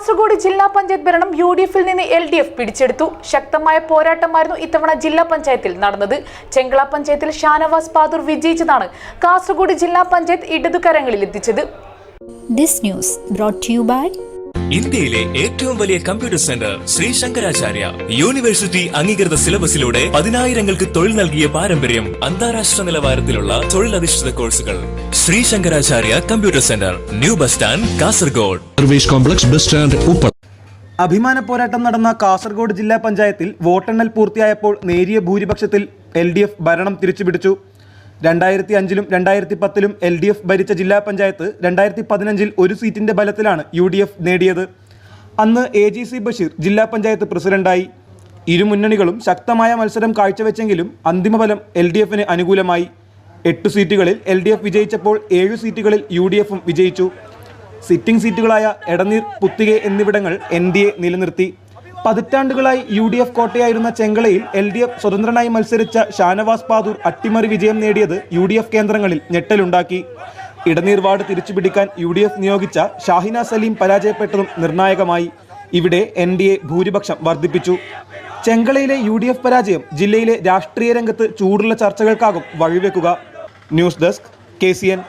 കാസർഗോഡ് ജില്ലാ പഞ്ചായത്ത് ഭരണം U D എഫിൽ നിന്ന് എൽ ഡി എഫ് പിടിച്ചെടുത്തു. ശക്തമായ പോരാട്ടമായിരുന്നു ഇത്തവണ ജില്ലാ പഞ്ചായത്തിൽ നടന്നത്. ചെങ്കള പഞ്ചായത്തിൽ ഷാനവാസ് പാദൂർ വിജയിച്ചതാണ് കാസർഗോഡ് ജില്ലാ പഞ്ചായത്ത് ഇടതുകരങ്ങളിൽ എത്തിച്ചത്. This news brought you by ഇന്ത്യയിലെ ഏറ്റവും വലിയ computer centre Shri Shankaracharya. University അംഗീകൃത സിലബസിലൂടെ പതിനായിരങ്ങൾക്ക് തൊഴിൽ നൽകിയ പാരമ്പര്യം അന്താരാഷ്ട്ര നിലവാരത്തിലുള്ള തൊഴിലധിഷ്ഠിത കോഴ്സുകൾ Shri Shankaracharya computer centre new bus stand Kasaragod. Service complex bus stand Uppala അഭിമാന പോരാട്ടം നടന്ന കാസർഗോഡ് ജില്ലാ പഞ്ചായത്തിൽ വോട്ടെണ്ണൽ പൂർത്തിയായപ്പോൾ നേരിയ ഭൂരിപക്ഷത്തിൽ എൽ ഡി എഫ് ഭരണം തിരിച്ചുപിടിച്ചു. രണ്ടായിരത്തി അഞ്ചിലും രണ്ടായിരത്തി പത്തിലും എൽ ഡി എഫ് ഭരിച്ച ജില്ലാ പഞ്ചായത്ത് രണ്ടായിരത്തി പതിനഞ്ചിൽ ഒരു സീറ്റിന്റെ ബലത്തിലാണ് യു ഡി എഫ് നേടിയത്. അന്ന് എ ജി സി ബഷീർ ജില്ലാ പഞ്ചായത്ത് പ്രസിഡന്റായി. ഇരു മുന്നണികളും ശക്തമായ മത്സരം കാഴ്ചവെച്ചെങ്കിലും അന്തിമഫലം എൽ ഡി എഫിന് അനുകൂലമായി. എട്ട് സീറ്റുകളിൽ എൽ ഡി എഫ് വിജയിച്ചപ്പോൾ ഏഴ് സീറ്റുകളിൽ യു ഡി എഫും വിജയിച്ചു. സിറ്റിംഗ് സീറ്റുകളായ എടനീർ പുത്തികെ എന്നിവിടങ്ങൾ എൻ ഡി എ നിലനിർത്തി. പതിറ്റാണ്ടുകളായി യു ഡി എഫ് കോട്ടയായിരുന്ന ചെങ്കളയിൽ എൽ ഡി എഫ് സ്വതന്ത്രനായി മത്സരിച്ച ഷാനവാസ് പാതൂർ അട്ടിമറി വിജയം നേടിയത് യു ഡി എഫ് കേന്ദ്രങ്ങളിൽ ഞെട്ടലുണ്ടാക്കി. ഇടനീർ വാർഡ് തിരിച്ചുപിടിക്കാൻ യു ഡി എഫ് നിയോഗിച്ച ഷാഹിന സലീം പരാജയപ്പെട്ടതും നിർണായകമായി. ഇവിടെ എൻ ഡി എ ഭൂരിപക്ഷം വർദ്ധിപ്പിച്ചു. ചെങ്കളയിലെ യു ഡി എഫ് പരാജയം ജില്ലയിലെ രാഷ്ട്രീയ രംഗത്ത് ചൂടുള്ള ചർച്ചകൾക്കാകും വഴിവെക്കുക. News desk K C N.